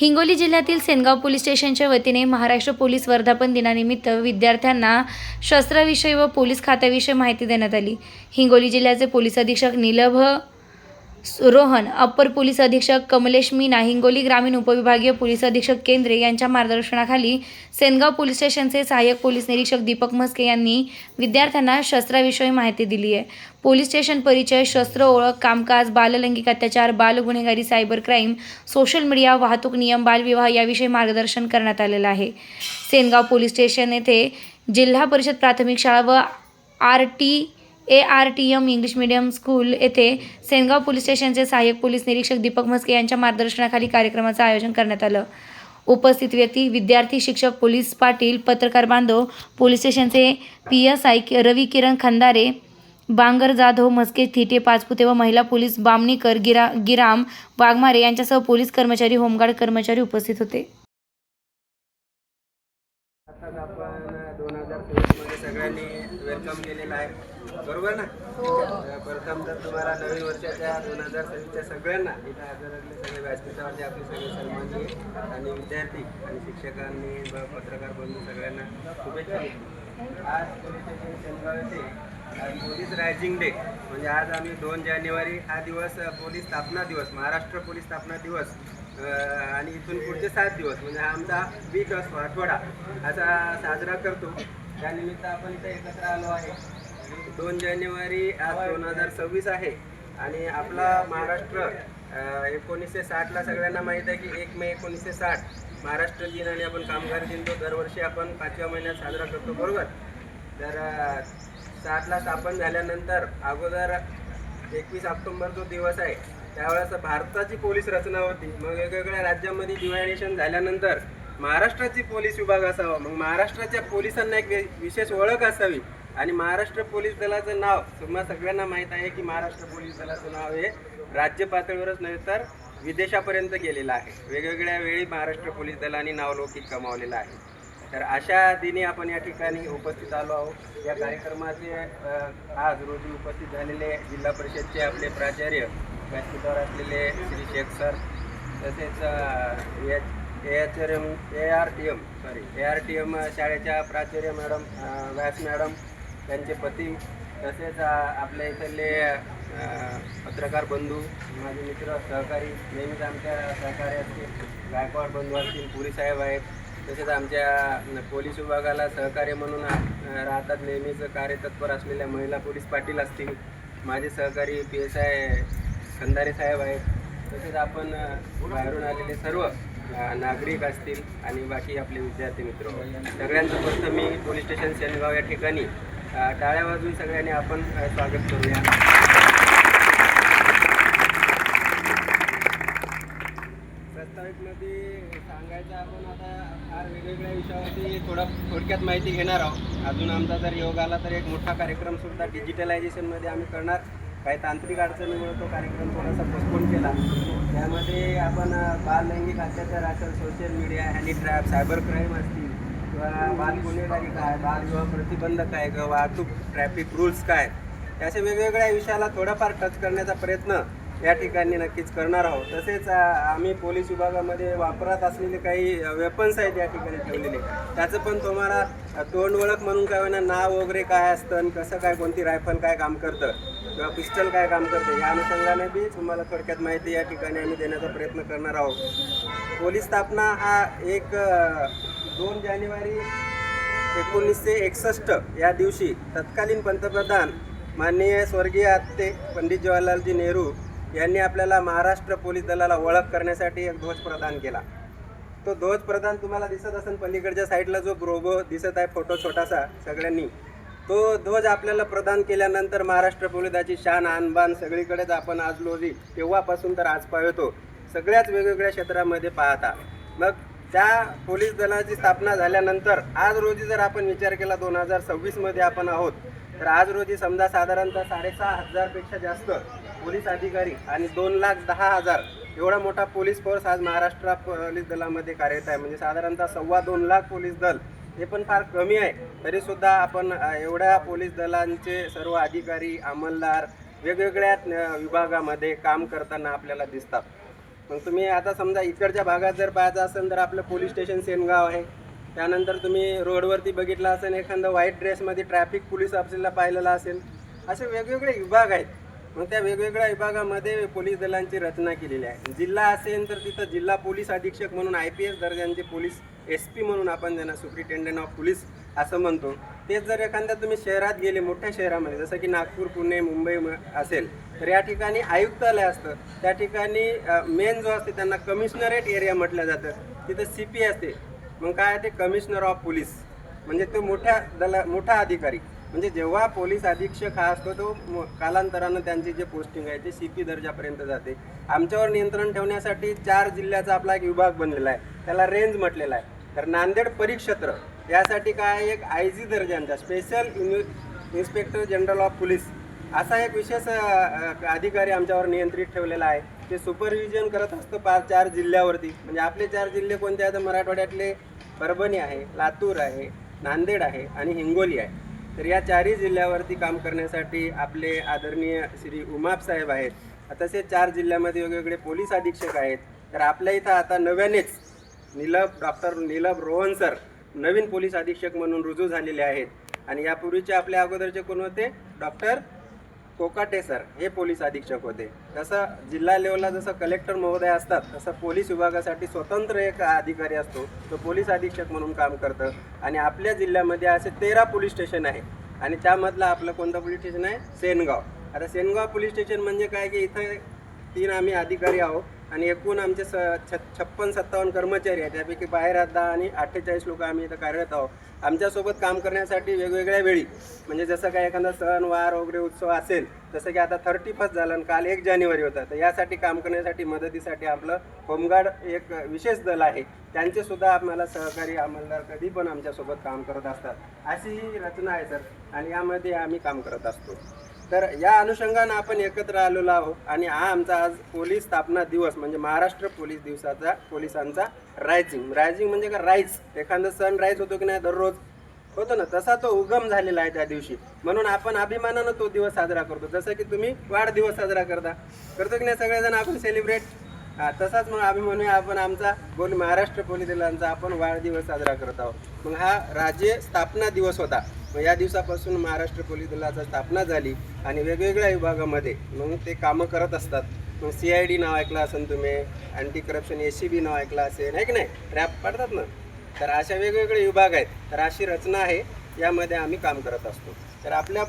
हिंगोली जिल्ह्यातील सेनगाव पोलीस स्टेशनच्या वतीने महाराष्ट्र पोलीस वर्धापन दिनानिमित्त विद्यार्थ्यांना शस्त्राविषयी व पोलीस खात्याविषयी माहिती देण्यात आली. हिंगोली जिल्ह्याचे पोलीस अधीक्षक निलभ रोहन अप्पर पोलीस अधीक्षक कमलेश मीना हिंगोली ग्रामीण उपविभागीय पोलीस अधीक्षक केंद्रे यांच्या मार्गदर्शनाखाली सेनगाव पोलीस स्टेशनचे सहाय्यक पोलीस निरीक्षक दीपक म्हस्के यांनी विद्यार्थ्यांना शस्त्राविषयी माहिती दिली आहे. पोलीस स्टेशन परिचय शस्त्र ओळख कामकाज बाललैंगिक अत्याचार बालगुन्हेगारी सायबर क्राईम सोशल मीडिया वाहतूक नियम बालविवाह याविषयी मार्गदर्शन करण्यात आलेलं आहे. सेनगाव पोलीस स्टेशन येथे जिल्हा परिषद प्राथमिक शाळा व R T A R T M English medium school येथे सेनगाव पोलीस स्टेशनचे सहाय्यक पोलीस निरीक्षक दीपक म्हस्के यांच्या मार्गदर्शनाखाली कार्यक्रमाचं आयोजन करण्यात आलं. उपस्थित व्यक्ती विद्यार्थी शिक्षक पोलीस पाटील पत्रकार बांधव पोलीस स्टेशनचे P S I Ravi Kiran Khandare Bangar Jadhav Mhaske Thite Pachpute व महिला पोलीस बामणीकर गिरा गिराम वाघमारे यांच्यासह पोलीस कर्मचारी होमगार्ड कर्मचारी उपस्थित होते. सगळ्यांनी वेलकम केलेला आहे. बरोबर ना? प्रथम तर तुम्हाला नवीन वर्षाच्या दोन हजार सव्वीसच्या सगळ्यांना इथं हजर असले सगळे व्यासपीठावरती आपले सगळे सन्माननीय आणि विद्यार्थी आणि शिक्षकांनी व पत्रकार बंधू सगळ्यांना शुभेच्छा आज पोलीस स्टेशन येथे पोलीस रायझिंग डे म्हणजे आज आम्ही दोन जानेवारी हा दिवस पोलीस स्थापना दिवस महाराष्ट्र पोलीस स्थापना दिवस आणि इथून पुढचे सात दिवस म्हणजे हा आमचा वीक असतो आठवडा असा साजरा करतो. त्यानिमित्त आपण इथे एकत्र आलो आहे. दोन जानेवारी आज दोन हजार सव्वीस आहे. आणि आपला महाराष्ट्र एकोणीसशे साठला सगळ्यांना माहीत आहे की एक मे एकोणीसशे साठ महाराष्ट्र दिन आणि आपण कामगार दिन तो दरवर्षी आपण पाचव्या महिन्यात साजरा करतो बरोबर? तर साठला स्थापन झाल्यानंतर अगोदर एकवीस ऑक्टोबर जो दिवस आहे त्यावेळेस भारताची पोलीस रचना होती. मग वेगवेगळ्या राज्यांमध्ये डिवायडेशन झाल्यानंतर महाराष्ट्राची पोलीस विभाग असावा. मग महाराष्ट्राच्या पोलिसांना एक विशेष ओळख असावी. आणि महाराष्ट्र पोलीस दलाचं नाव तुम्हाला सगळ्यांना माहीत आहे की महाराष्ट्र पोलीस दलाचं नाव हे राज्य पातळीवरच नव्हे तर विदेशापर्यंत गेलेलं आहे. वेगवेगळ्या वेळी महाराष्ट्र पोलीस दलाने नावलौकिक कमावलेलं आहे. तर अशा दिनी आपण या ठिकाणी उपस्थित आलो आहोत. या कार्यक्रमाचे आज रोजी उपस्थित झालेले जिल्हा परिषदचे आपले प्राचार्य व्यासपीठावर असलेले श्री शेख सर तसेच A H R M A R T M sorry A R T M शाळेच्या प्राचार्य मॅडम व्यास मॅडम त्यांचे पती तसेच आपल्या इथले पत्रकार बंधू माझे मित्र सहकारी नेहमीच आमच्या सहकारी असतील. गायकवाड बंधू असतील पुरी साहेब आहेत. तसेच आमच्या न, पोलीस विभागाला सहकार्य म्हणून राहतात नेहमीच कार्यतत्पर असलेल्या महिला पोलीस पाटील असतील. माझे सहकारी पी एस आय खंदारे साहेब आहेत. तसेच आपण बाहेरून आलेले सर्व नागरिक असतील आणि बाकी आपले विद्यार्थी मित्र. सगळ्यांचं प्रथम मी पोलीस स्टेशन सेनगाव या ठिकाणी टाळ्या वाजून सगळ्यांनी आपण स्वागत करूया. प्रस्ताविकमध्ये सांगायचं आपण आता फार वेगवेगळ्या विषयावरती थोडं थोडक्यात माहिती घेणार आहोत. अजून आमचा जर योग आला तर एक मोठा कार्यक्रमसुद्धा डिजिटलायझेशनमध्ये आम्ही करणार. काही तांत्रिक अडचणीमुळे तो कार्यक्रम थोडासा पोस्टपोन केला. त्यामध्ये आपण बाल लैंगिक अत्याचार असेल social media honey trap cyber crime असतील किंवा बाल गुन्हेगारी काय बालविवाह प्रतिबंध काय किंवा वाहतूक ट्रॅफिक रूल्स काय अशा वेगवेगळ्या विषयाला थोडाफार टच करण्याचा प्रयत्न या ठिकाणी नक्कीच करणार आहोत. तसेच आम्ही पोलीस विभागामध्ये वापरात असलेले काही वेपन्स आहेत या ठिकाणी ठेवलेले. त्याचं पण तुम्हाला तोंड ओळख म्हणून काय होणार नाव वगैरे काय असतं आणि कसं काय कोणती रायफल काय काम करतं किंवा पिस्टल काय काम करतं या अनुषंगाने बी तुम्हाला थोडक्यात माहिती या ठिकाणी आम्ही देण्याचा प्रयत्न करणार आहोत. पोलीस स्थापना हा एक दोन जानेवारी एकोणीसशे एकसष्ट या दिवशी तत्कालीन पंतप्रधान माननीय स्वर्गीय आत्ते पंडित जवाहरलालजी नेहरू यांनी आपल्याला महाराष्ट्र पोलीस दलाला ओळख करण्यासाठी एक ध्वज प्रदान केला. तो ध्वज प्रदान तुम्हाला दिसत असेल पलीकडच्या साईडला जो ग्रोबो दिसत आहे फोटो छोटासा सगळ्यांनी. तो ध्वज आपल्याला प्रदान केल्यानंतर महाराष्ट्र पोलिसाची शान आणबान सगळीकडेच आपण आज रोजी तेव्हापासून तर आज पाहतो सगळ्याच वेगवेगळ्या क्षेत्रामध्ये पाहता. मग त्या पोलीस दलाची स्थापना झाल्यानंतर आज रोजी जर आपण विचार केला दोन हजार सव्वीसमध्ये आपण आहोत तर आज रोजी समजा साधारणतः साडेसहा हजारपेक्षा जास्त पोलीस अधिकारी आणि दोन लाख दहा हजार एवढा मोठा पोलीस फोर्स आज महाराष्ट्र पोलीस दलामध्ये कार्यरत आहे. म्हणजे साधारणतः सव्वा दोन लाख पोलीस दल हे पण फार कमी आहे. तरीसुद्धा आपण एवढ्या पोलीस दलांचे सर्व अधिकारी अंमलदार वेगवेगळ्या विभागामध्ये काम करताना आपल्याला दिसतात. मग तुम्ही आता समजा इकडच्या भागात जर पाहायचं असेल तर आपलं पोलीस स्टेशन सेनगाव आहे. त्यानंतर तुम्ही रोडवरती बघितलं असेल एखादं व्हाईट ड्रेसमध्ये ट्रॅफिक पोलीस ऑफिसला पाहिलेलं असेल असे वेगवेगळे विभाग आहेत. मग त्या वेगवेगळ्या विभागामध्ये पोलीस दलांची रचना केलेली आहे. जिल्हा असेल तर तिथं जिल्हा पोलीस अधीक्षक म्हणून आय पी एस दर्जांचे पोलीस एस पी म्हणून आपण ज्यांना सुप्रिटेंडंट ऑफ पोलीस असं म्हणतो. तेच जर एखाद्या तुम्ही शहरात गेले मोठ्या शहरामध्ये जसं की नागपूर पुणे मुंबई म- असेल तर या ठिकाणी आयुक्तालय असतं. त्या ठिकाणी मेन जो असते त्यांना कमिशनरेट एरिया म्हटलं जातं. तिथं सी पी असते. मग काय ते? कमिशनर ऑफ पोलीस म्हणजे तो मोठ्या दला मोठा अधिकारी. म्हणजे जेव्हा पोलीस अधीक्षक हा असतो तो कालांतरानं त्यांची जे पोस्टिंग आहे ते सी पी दर्जापर्यंत जाते. आमच्यावर नियंत्रण ठेवण्यासाठी चार जिल्ह्याचा आपला एक विभाग बनलेला आहे. त्याला रेंज म्हटलेला आहे. तर नांदेड परिक्षेत्र यासाठी काय आहे? एक I G दर्जांचा special inspector general of police असा एक विशेष अधिकारी आमच्यावर नियंत्रित ठेवलेला आहे. ते सुपरविजन करत असतं पाच चार जिल्ह्यावरती. म्हणजे आपले चार जिल्हे कोणते आहेत? मराठवाड्यातले परभणी आहे लातूर आहे नांदेड आहे आणि हिंगोली आहे. तर या चारही जिल्ह्यावरती काम करण्यासाठी आपले आदरणीय श्री उमाप साहेब आहेत. तसेच चार जिल्ह्यामध्ये वेगवेगळे पोलीस अधीक्षक आहेत. तर आपल्या इथं आता नव्यानेच नीलभ डॉक्टर नीलभ रोहन सर नवीन पोलीस अधीक्षक म्हणून रुजू झालेले आहेत. आणि यापूर्वीचे आपल्या अगोदरचे कोण होते? Doctor Kokate sir. हे पोलीस अधीक्षक होते. तसं जिल्हा लेवलला जसं कलेक्टर महोदय असतात तसं पोलीस विभागासाठी स्वतंत्र एक अधिकारी असतो. तो पोलीस अधीक्षक म्हणून काम करतं. आणि आपल्या जिल्ह्यामध्ये असे तेरा पोलीस स्टेशन आहे. आणि त्यामधलं आपलं कोणतं पोलीस स्टेशन आहे? सेनगाव. आता सेनगाव पोलीस स्टेशन म्हणजे काय की इथं तीन आम्ही अधिकारी आहोत. आणि एकूण आमचे स छ छप्पन सत्तावन्न कर्मचारी आहेत. त्यापैकी बाहेर आता आणि अठ्ठेचाळीस लोक आम्ही इथं कार्यरत आहोत. आमच्यासोबत काम करण्यासाठी वेगवेगळ्या वेळी म्हणजे जसं काय एखादा सण वार वगैरे उत्सव असेल जसं की आता थर्टी फर्स्ट झालं आणि काल एक जानेवारी होता. तर यासाठी काम करण्यासाठी मदतीसाठी आपलं होमगार्ड एक विशेष दल आहे. त्यांचे सुद्धा आम्हाला सहकारी अंमलदार कधी पण आमच्यासोबत काम करत असतात. अशी ही रचना आहे सर. आणि यामध्ये आम्ही काम करत असतो. तर या अनुषंगानं आपण एकत्र आलेलो आहोत आणि हा आमचा आज पोलीस स्थापना दिवस म्हणजे महाराष्ट्र पोलीस दिवसाचा पोलिसांचा रायझिंग रायझिंग म्हणजे का राईज एखादा सण राईज होतो की नाही दररोज? होतो ना. तसा तो उगम झालेला आहे त्या दिवशी. म्हणून आपण अभिमानानं तो दिवस साजरा करतो. जसं की तुम्ही वाढदिवस साजरा करता. करतो की नाही सगळेजण? आपण सेलिब्रेट हा तसाच मग आम्ही म्हणूया आपण आमचा बोल महाराष्ट्र पोलीस दलांचा आपण वाढदिवस साजरा करत आहोत. मग हा राज्य स्थापना दिवस होता. मग या दिवसापासून महाराष्ट्र पोलीस दलाचा स्थापना झाली आणि वेगवेगळ्या विभागामध्ये मग ते कामं करत असतात. मग सी आय डी नाव ऐकलं असेल तुम्ही anti corruption S C B नाव ऐकलं असेल आहे की नाही? रॅप पडतात ना? तर अशा वेगवेगळे विभाग आहेत. तर अशी रचना आहे यामध्ये आम्ही काम करत असतो. तर आपल्या